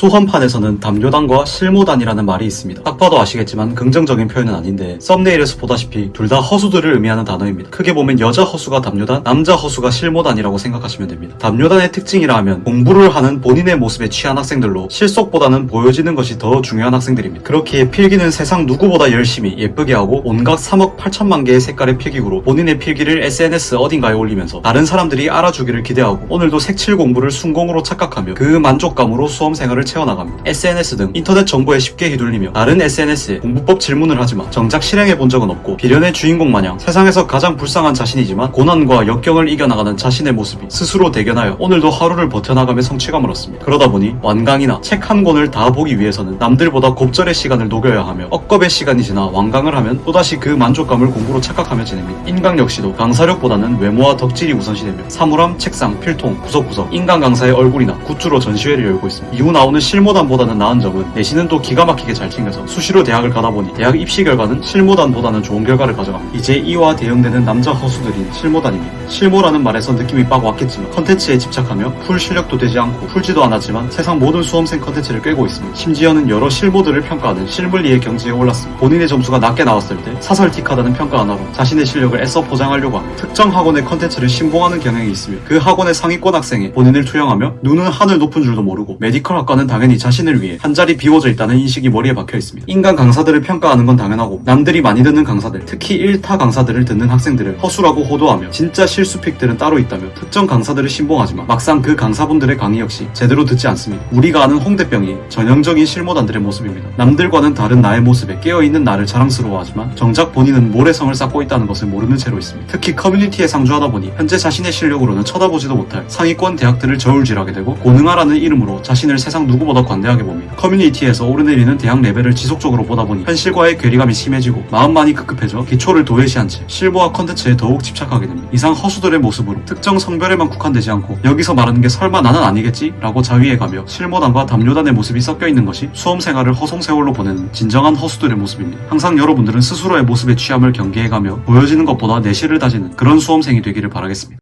수험판에서는 담요단과 실모단이라는 말이 있습니다. 딱 봐도 아시겠지만 긍정적인 표현은 아닌데 썸네일에서 보다시피 둘 다 허수들을 의미하는 단어입니다. 크게 보면 여자 허수가 담요단, 남자 허수가 실모단이라고 생각하시면 됩니다. 담요단의 특징이라 하면 공부를 하는 본인의 모습에 취한 학생들로 실속보다는 보여지는 것이 더 중요한 학생들입니다. 그렇기에 필기는 세상 누구보다 열심히 예쁘게 하고 온갖 3억 8천만 개의 색깔의 필기구로 본인의 필기를 SNS 어딘가에 올리면서 다른 사람들이 알아주기를 기대하고 오늘도 색칠 공부를 순공으로 착각하며 그 만족감으로 수험 생활을 채워나갑니다. SNS 등 인터넷 정보에 쉽게 휘둘리며 다른 SNS에 공부법 질문을 하지만 정작 실행해 본 적은 없고 비련의 주인공 마냥 세상에서 가장 불쌍한 자신이지만 고난과 역경을 이겨나가는 자신의 모습이 스스로 대견하여 오늘도 하루를 버텨나가며 성취감을 얻습니다. 그러다 보니 완강이나 책 한 권을 다 보기 위해서는 남들보다 곱절의 시간을 녹여야 하며 억겁의 시간이 지나 완강을 하면 또다시 그 만족감을 공부로 착각하며 지냅니다. 인강 역시도 강사력보다는 외모와 덕질이 우선시되며 사물함, 책상, 필통, 구석구석 인강 강사의 얼굴이나 굿즈로 전시회를 열고 있습니다. 이후 나오는 실모단보다는 나은 점은 내신은 또 기가 막히게 잘 챙겨서 수시로 대학을 가다 보니 대학 입시 결과는 실모단보다는 좋은 결과를 가져갑니다. 이제 이와 대응되는 남자 허수들인 실모단입니다. 실모라는 말에서 느낌이 빡 왔겠지만 컨텐츠에 집착하며 풀 실력도 되지 않고 풀지도 않았지만 세상 모든 수험생 컨텐츠를 꿰고 있습니다. 심지어는 여러 실모들을 평가하는 실물리의 경지에 올랐습니다. 본인의 점수가 낮게 나왔을 때 사설틱하다는 평가 하나로 자신의 실력을 애써 포장하려고 합니다. 특정 학원의 컨텐츠를 신봉하는 경향이 있으며 그 학원의 상위권 학생에 본인을 투영하며 눈은 하늘 높은 줄도 모르고 메디컬 학과는 당연히 자신을 위해 한 자리 비워져 있다는 인식이 머리에 박혀 있습니다. 인간 강사들을 평가하는 건 당연하고 남들이 많이 듣는 강사들, 특히 1타 강사들을 듣는 학생들을 허수라고 호도하며 진짜 실수픽들은 따로 있다며 특정 강사들을 신봉하지만 막상 그 강사분들의 강의 역시 제대로 듣지 않습니다. 우리가 아는 홍대병이 전형적인 실모단들의 모습입니다. 남들과는 다른 나의 모습에 깨어있는 나를 자랑스러워하지만 정작 본인은 모래성을 쌓고 있다는 것을 모르는 채로 있습니다. 특히 커뮤니티에 상주하다 보니 현재 자신의 실력으로는 쳐다보지도 못할 상위권 대학들을 저울질하게 되고 고능하라는 이름으로 자신을 세상 누구 보다 관대하게 봅니다. 커뮤니티에서 오르내리는 대학 레벨을 지속적으로 보다 보니 현실과의 괴리감이 심해지고 마음만이 급급해져 기초를 도외시한 채 실보와 컨텐츠에 더욱 집착하게 됩니다. 이상 허수들의 모습으로 특정 성별에만 국한되지 않고 여기서 말하는 게 설마 나는 아니겠지? 라고 자위해가며 실모단과 담요단의 모습이 섞여 있는 것이 수험 생활을 허송세월로 보내는 진정한 허수들의 모습입니다. 항상 여러분들은 스스로의 모습에 취함을 경계해가며 보여지는 것보다 내실을 다지는 그런 수험생이 되기를 바라겠습니다.